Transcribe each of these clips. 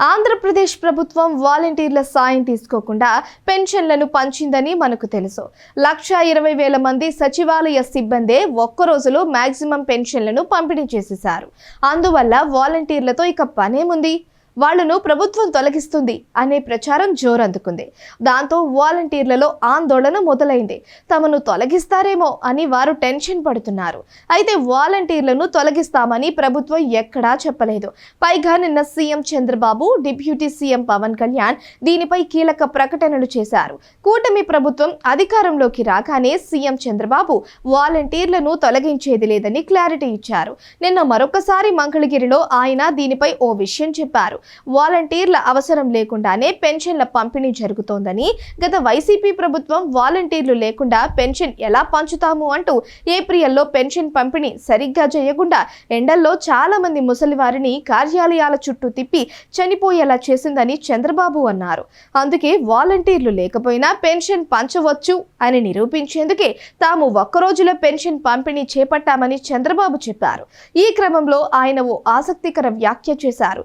ఆంధ్రప్రదేశ్ ప్రభుత్వం వాలంటీర్ల సాయం తీసుకోకుండా పెన్షన్లను పంచిందని మనకు తెలుసు. లక్ష ఇరవై వేల మంది సచివాలయ సిబ్బందే ఒక్క రోజులో మాక్సిమం పెన్షన్లను పంపిణీ చేసేశారు. అందువల్ల వాలంటీర్లతో ఇక పనేముంది? వాళ్ళను ప్రభుత్వం తొలగిస్తుంది అనే ప్రచారం జోరందుకుంది. దాంతో వాలంటీర్లలో ఆందోళన మొదలైంది. తమను తొలగిస్తారేమో అని వారు టెన్షన్ పడుతున్నారు. అయితే వాలంటీర్లను తొలగిస్తామని ప్రభుత్వం ఎక్కడా చెప్పలేదు. పైగా నిన్న CM Chandrababu deputy CM Pawan Kalyan దీనిపై కీలక ప్రకటనలు చేశారు. కూటమి ప్రభుత్వం అధికారంలోకి రాగానే సీఎం చంద్రబాబు వాలంటీర్లను తొలగించేది లేదని క్లారిటీ ఇచ్చారు. నిన్న మరొకసారి మంగళగిరిలో ఆయన దీనిపై ఓ విషయం చెప్పారు. వాలంటీర్ల అవసరం లేకుండానే పెన్షన్ల పంపిణీ జరుగుతోందని గత వైసీపీ ప్రభుత్వం వాలంటీర్లు లేకుండా పెన్షన్ ఎలా పంచుతాము అంటూ ఏప్రిల్లో పెన్షన్ పంపిణీ సరిగ్గా చేయకుండా ఎండల్లో చాలా మంది ముసలివారిని కార్యాలయాల చుట్టూ తిప్పి చనిపోయేలా చేసిందని చంద్రబాబు అన్నారు. అందుకే వాలంటీర్లు లేకపోయినా పెన్షన్ పంచవచ్చు అని నిరూపించేందుకే తాము ఒక్క రోజులో పెన్షన్ పంపిణీ చేపట్టామని చంద్రబాబు చెప్పారు. ఈ క్రమంలో ఆయన ఓ ఆసక్తికర వ్యాఖ్య చేశారు.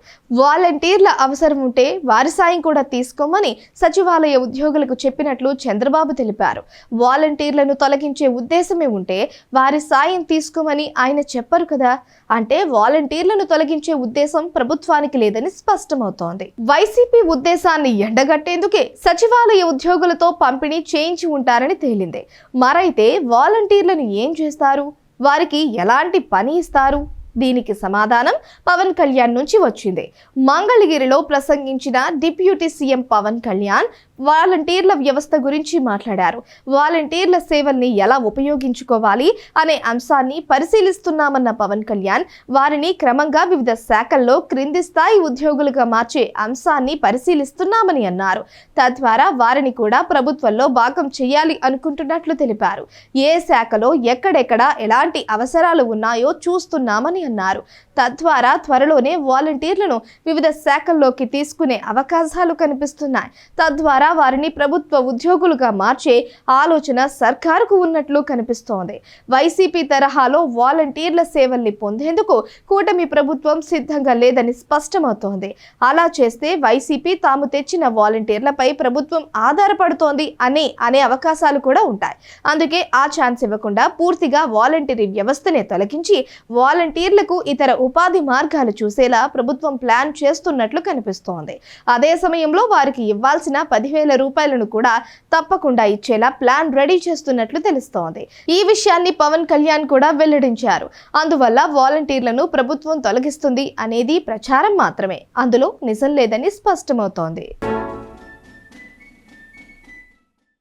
వాలంటీర్ల అవసరం ఉంటే వారి సాయం కూడా తీసుకోమని సచివాలయ ఉద్యోగులకు చెప్పినట్లు చంద్రబాబు తెలిపారు. వాలంటీర్లను తొలగించే ఉద్దేశమే ఉంటే వారి సాయం తీసుకోమని ఆయన చెప్పరు కదా. అంటే వాలంటీర్లను తొలగించే ఉద్దేశం ప్రభుత్వానికి లేదని స్పష్టమవుతోంది. వైసీపీ ఉద్దేశాన్ని ఎండగట్టేందుకే సచివాలయ ఉద్యోగులతో పంపిణీ చేయించి ఉంటారని తేలింది. మరైతే వాలంటీర్లను ఏం చేస్తారు? వారికి ఎలాంటి పని ఇస్తారు? దీనికి సమాధానం పవన్ కళ్యాణ్ నుంచి వచ్చింది. మంగళగిరిలో ప్రసంగించిన డిప్యూటీ సీఎం పవన్ కళ్యాణ్ వాలంటీర్ల వ్యవస్థ గురించి మాట్లాడారు. వాలంటీర్ల సేవల్ని ఎలా ఉపయోగించుకోవాలి అనే అంశాన్ని పరిశీలిస్తున్నామన్న పవన్ కళ్యాణ్ వారిని క్రమంగా వివిధ శాఖల్లో క్రింది స్థాయి ఉద్యోగులుగా మార్చే అంశాన్ని పరిశీలిస్తున్నామని అన్నారు. తద్వారా వారిని కూడా ప్రభుత్వంలో భాగం చేయాలి అనుకుంటున్నట్లు తెలిపారు. ఏ శాఖలో ఎక్కడెక్కడ ఎలాంటి అవసరాలు ఉన్నాయో చూస్తున్నామని అన్నారు. తద్వారా త్వరలోనే వాలంటీర్లను వివిధ శాఖల్లోకి తీసుకునే అవకాశాలు కనిపిస్తున్నాయి. తద్వారా వారిని ప్రభుత్వ ఉద్యోగులుగా మార్చే ఆలోచన సర్కారుకు ఉన్నట్లు కనిపిస్తోంది. వైసీపీ తరహాలో వాలంటీర్ల సేవల్ని పొందేందుకు కూటమి ప్రభుత్వం సిద్ధంగా లేదని స్పష్టమవుతోంది. అలా చేస్తే వైసీపీ తాము తెచ్చిన వాలంటీర్లపై ప్రభుత్వం ఆధారపడుతోంది అని అనే అవకాశాలు కూడా ఉంటాయి. అందుకే ఆ ఛాన్స్ ఇవ్వకుండా పూర్తిగా వాలంటీరీ వ్యవస్థనే తొలగించి వాలంటీర్లకు ఇతర ఉపాధి మార్గాలు చూసేలా ప్రభుత్వం ప్లాన్ చేస్తున్నట్లు కనిపిస్తోంది. అదే సమయంలో వారికి ఇవ్వాల్సిన వేల రూపాయలను కూడా తప్పకుండా ఇచ్చేలా ప్లాన్ రెడీ చేస్తున్నట్లు తెలుస్తోంది. ఈ విషయాన్ని పవన్ కళ్యాణ్ కూడా వెల్లడించారు. అందువల్ల వాలంటీర్లను ప్రభుత్వం తొలగిస్తుంది అనేది ప్రచారం మాత్రమే. అందులో నిజం లేదని స్పష్టమవుతోంది.